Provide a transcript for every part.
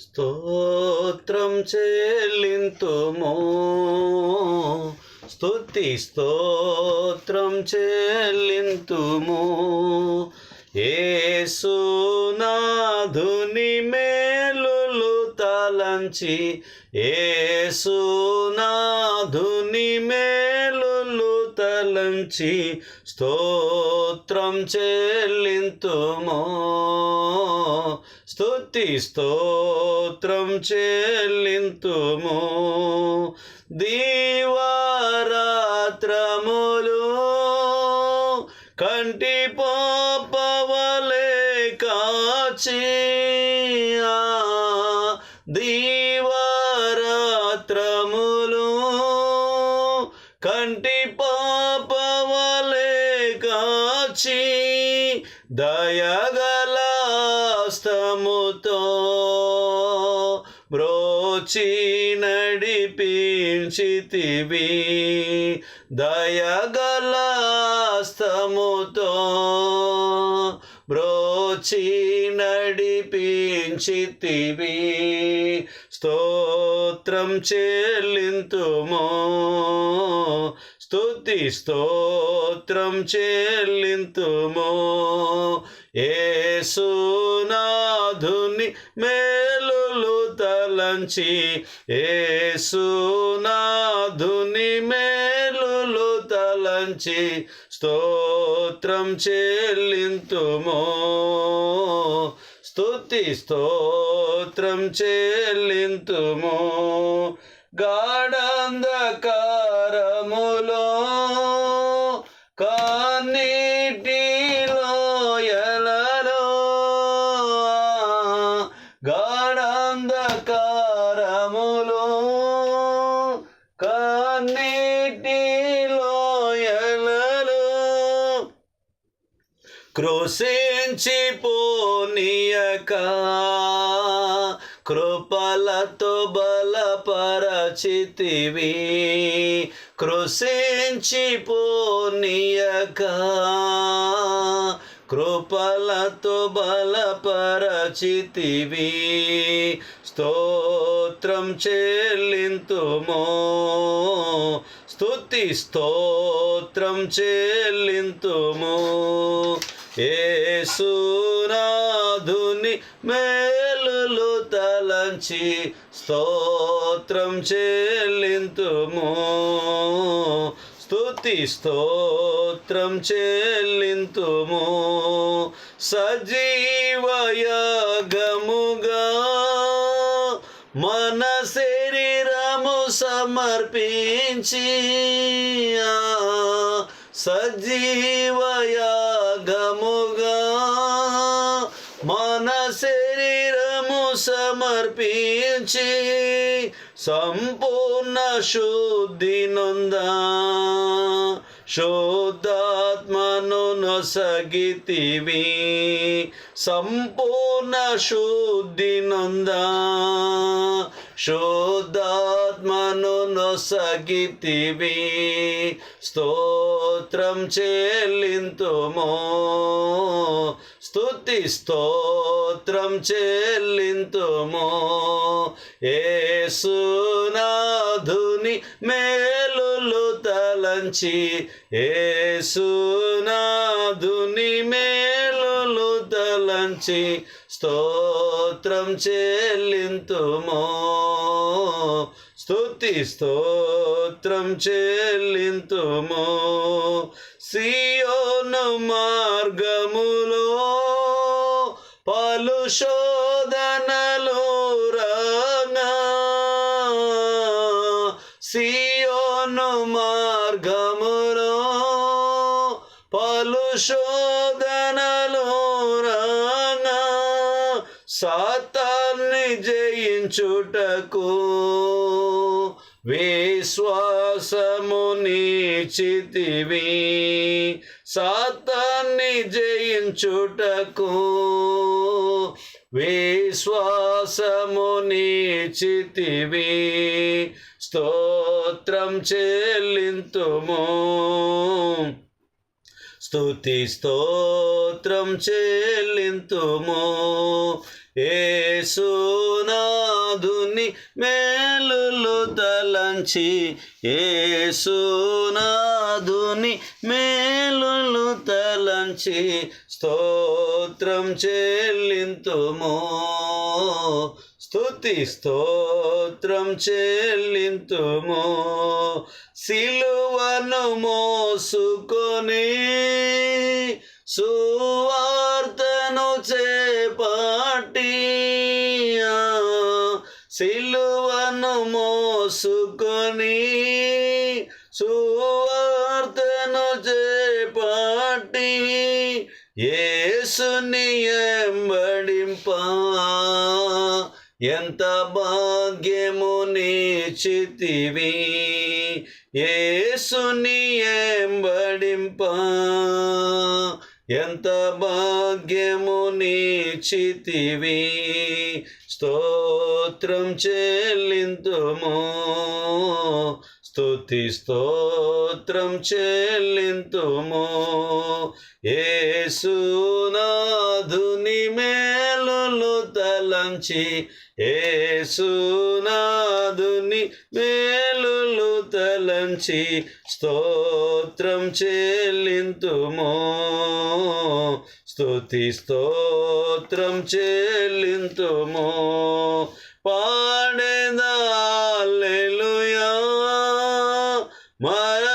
స్తోత్రం చెల్లింతుము. స్తుతి స్తోత్రం చెల్లింతుము. ఏసునాధుని మేలులు తలంచి ఏసునాధుని మేలులు తలంచి స్తోత్రం చెల్లింతుము. స్థుతి స్తోత్రం చెల్లింతుము. దీవారాత్రములు కంటి పాపవలే కాచి దీ దయగలాస్తముతో బ్రోచి నడిపించితివి. దయగలాస్తముతో బ్రోచి నడిపించితివి. స్తోత్రం చెల్లింతుమో. స్తుతి స్తోత్రం చెల్లింతుమో. ఏసునాధుని మేలులు తలంచి ఏసునాధుని మేలులు తలంచి స్తోత్రం చెల్లింతుమో. స్తుతి స్తోత్రం చెల్లింతుము. గాఢంధకారములో క్రోశించి పోనీయక కృపలతో బలపరచితివి. కృషించి పోనీయక కృపలతో బలపరచితివి. స్తోత్రం చెల్లింతుమో. స్తుతి స్తోత్రం చెల్లింతుమో. ఏసునాధుని మేలులు తలంచి స్తోత్రం చెల్లింతుము. స్తుతి స్తోత్రం చెల్లింతుము. సజీవయాగముగా మన శరీరము సమర్పించి ఆ, సమర్పించి సంపూర్ణ శుద్ధి నొందా శుద్ధాత్మను నొసగితివి సంపూర్ణ శుద్ధి నొందా శుద్ధాత్మను నొసగితివి. స్తోత్రం చెల్లింతుము. స్తుతి స్తోత్రం చెల్లింతుమో. ఏసునాధుని మేలులు తలంచి. ఏసునాధుని మేలులు తలంచి. స్తోత్రం చెల్లింతుమో. స్తుతి స్తోత్రం చెల్లింతుమో. సియోను మార్గములో పలు శోధనలు రాగా. సియోను మార్గములో పలు శో సాతాన్ని జయించుటకు విశ్వాసము నీచితివి. సాతాన్ని జయించుటకు విశ్వాసము నీచితివి. స్తోత్రం చెల్లింతుము. స్తుతి స్తోత్రం చెల్లింతుము. ఏసునాదుని మేలులు తలంచి ఏసునాదుని మేలులు తలంచి స్తోత్రం చెల్లింతుమో. స్తుతి స్తోత్రం చెల్లింతుమో. సిలువను మోసుకొని సువార్తను చే సిలువను మోసుకొని సువార్తను చేపట్టి ఏసుని ఎంబడింప ఎంత భాగ్యము నీచితివి. ఏసుని ఎంబడింపా ఎంత భాగ్యము నీచితివి. స్తోత్రం చెల్లింతుము. స్తుతి స్తోత్రం చెల్లింతుము. ఏసునాధుని మేలులు తలంచి. ఏసునాధుని మే తలంచి స్తోత్రం చెల్లింతుమో. స్తుతి స్తోత్రం చెల్లింతుమో. పాడేదాల్లెలుయా. మరణాదాల్లెలుయా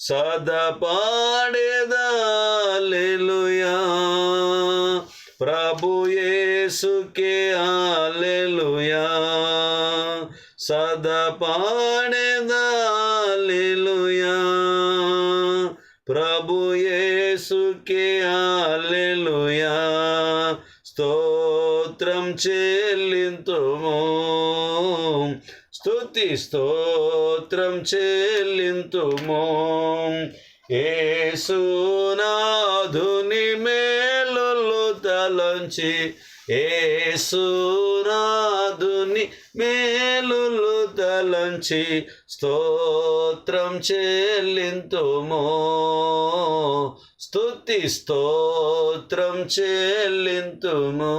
సదా పాడేదాల్లెలుయా ప్రభు యేసుకే హల్లెలూయా. సదా పాడేదాల్లెలూయా ప్రభు యేసుకే హల్లెలూయా. స్తోత్రం చెల్లింతుము. స్తుతి స్తోత్రం చెల్లింతుమో. ఏసునాధుని మేలులు తలంచి ఏసునాధుని మేలులు తలంచి స్తోత్రం చెల్లింతుమో. స్తుతి స్తోత్రం చెల్లింతుము.